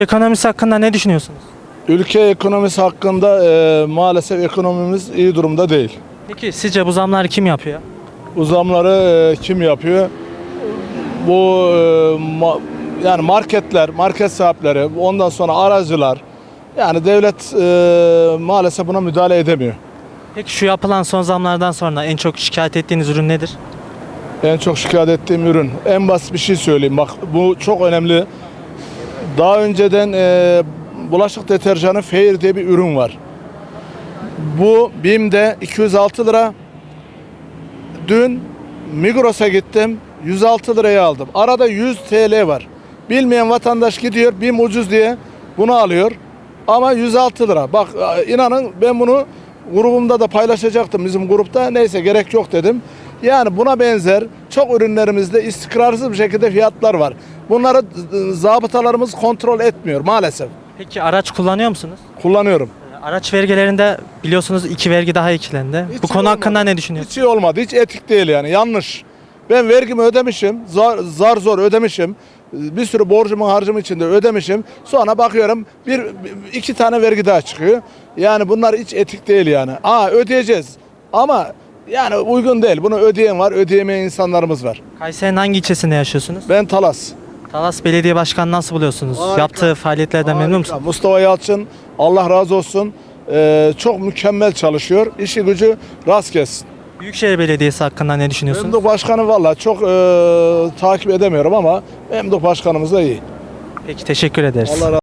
Ekonomisi hakkında ne düşünüyorsunuz? Ülke ekonomisi hakkında e, maalesef ekonomimiz iyi durumda değil. Peki sizce bu zamları kim yapıyor? Uzamları e, kim yapıyor? Bu e, ma- yani marketler, market sahipleri, ondan sonra aracılar. Yani devlet e, maalesef buna müdahale edemiyor. Peki şu yapılan son zamlardan sonra en çok şikayet ettiğiniz ürün nedir? En çok şikayet ettiğim ürün. En basit bir şey söyleyeyim. Bak bu çok önemli. Daha önceden e, bulaşık deterjanı Fair diye bir ürün var. Bu BİM'de 206 lira. Dün Migros'a gittim. 106 liraya aldım. Arada 100 TL var. Bilmeyen vatandaş gidiyor BİM ucuz diye bunu alıyor. Ama 106 lira. Bak inanın ben bunu grubumda da paylaşacaktım bizim grupta. Neyse gerek yok dedim. Yani buna benzer çok ürünlerimizde istikrarsız bir şekilde fiyatlar var. Bunları e, zabıtalarımız kontrol etmiyor maalesef. Peki araç kullanıyor musunuz? Kullanıyorum. Araç vergilerinde biliyorsunuz iki vergi daha eklendi. Hiç bu konu olmadı. hakkında ne düşünüyorsunuz? Hiç iyi olmadı. Hiç etik değil yani. Yanlış. Ben vergimi ödemişim. Zar, zar zor ödemişim. Bir sürü borcumun harcımın içinde ödemişim. Sonra bakıyorum bir iki tane vergi daha çıkıyor. Yani bunlar hiç etik değil yani. Aa ödeyeceğiz. Ama yani uygun değil. Bunu ödeyen var, ödeyemeyen insanlarımız var. Kayseri'nin hangi ilçesinde yaşıyorsunuz? Ben Talas. Talas Belediye Başkanı nasıl buluyorsunuz? Harika. Yaptığı faaliyetlerden memnun musunuz? Mustafa Yalçın Allah razı olsun. Ee, çok mükemmel çalışıyor. İşi gücü rast gelsin. Büyükşehir Belediyesi hakkında ne düşünüyorsunuz? Memduh Başkanı valla çok e, takip edemiyorum ama Memduh Başkanımız da iyi. Peki teşekkür ederiz. Allah razı